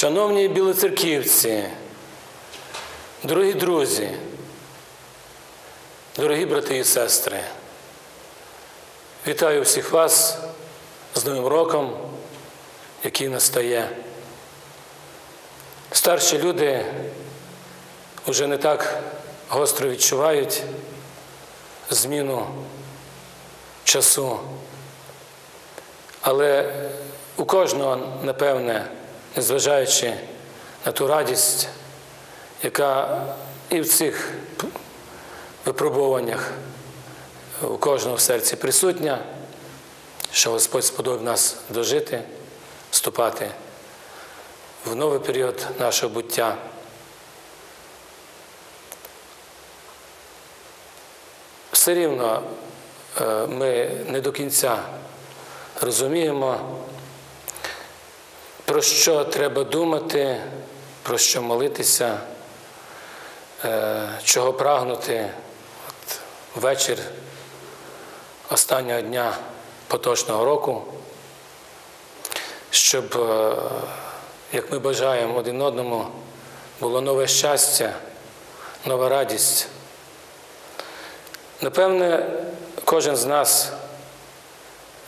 Шановні білоцерківці, дорогі друзі, дорогі брати і сестри, вітаю всіх вас з Новим роком, який настає. Старші люди вже не так гостро відчувають зміну часу, але у кожного, напевне, незважаючи на ту радість, яка і в цих випробуваннях у кожного в серці присутня, що Господь сподобав нас дожити, вступати в новий період нашого буття. Все рівно е, ми не до кінця розуміємо, про що треба думати, про що молитися, е, чого прагнути От вечір останнього дня поточного року, щоб, е, як ми бажаємо один одному, було нове щастя, нова радість. Напевне, кожен з нас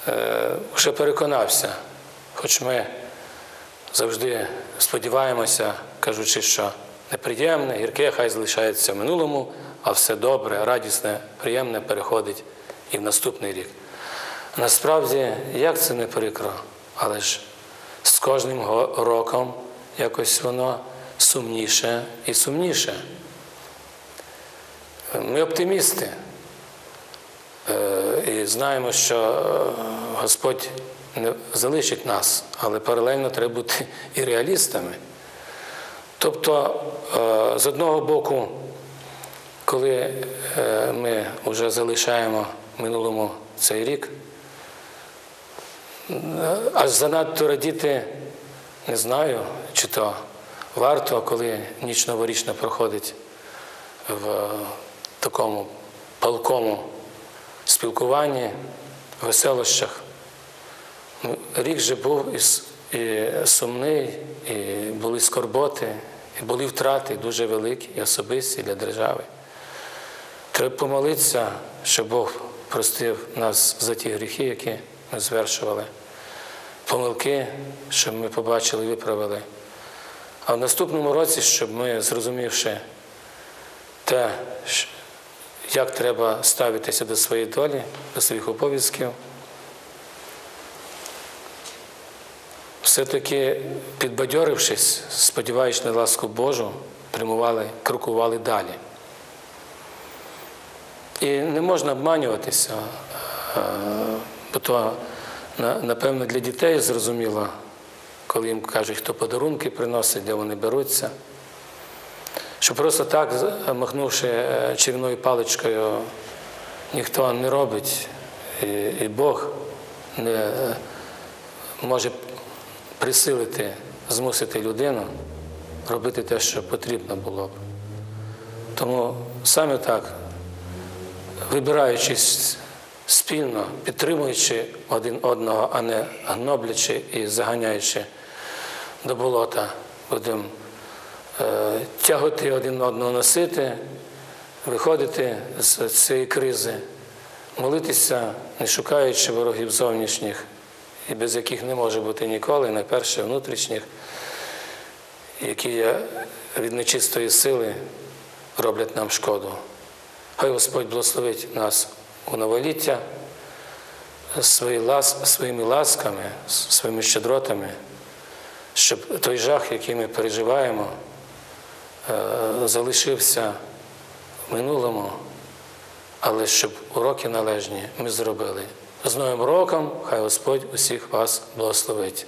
е, вже переконався, хоч ми завжди сподіваємося, кажучи, що неприємне, гірке, хай залишається в минулому, а все добре, радісне, приємне переходить і в наступний рік. Насправді, як це не прикро, але ж з кожним роком якось воно сумніше і сумніше. Ми оптимісти. І знаємо, що е, Господь не залишить нас, але паралельно треба бути і реалістами. Тобто, е, з одного боку, коли е, ми вже залишаємо минулому цей рік, аж занадто радіти не знаю, чи то варто, коли ніч новорічна проходить в такому палкому спілкуванні, веселощах. Ну, Рік же був і, сумний, і були скорботи, і були втрати дуже великі і особисті для держави. Треба помолитися, щоб Бог простив нас за ті гріхи, які ми звершували, помилки, щоб ми побачили виправили. А в наступному році, щоб ми, зрозумівши те, як треба ставитися до своєї долі, до своїх обов'язків, все-таки підбадьорившись, сподіваючись на ласку Божу, прямували, крокували далі. І не можна обманюватися, бо то, напевно, для дітей зрозуміло, коли їм кажуть, хто подарунки приносить, де вони беруться. Що просто так, махнувши е, чарівною паличкою, ніхто не робить, і, і Бог не е, може присилити, змусити людину робити те, що потрібно було б. Тому саме так, вибираючись спільно, підтримуючи один одного, а не гноблячи і заганяючи до болота, будемо е, тягати один одного носити, виходити з цієї кризи, молитися, не шукаючи ворогів зовнішніх, і без яких не може бути ніколи, найперше внутрішніх, які є від нечистої сили роблять нам шкоду. Хай Господь благословить нас у новоліття своїми ласками, своїми щедротами, щоб той жах, який ми переживаємо, залишився в минулому, але щоб уроки належні ми зробили. З Новим роком, хай Господь усіх вас благословить.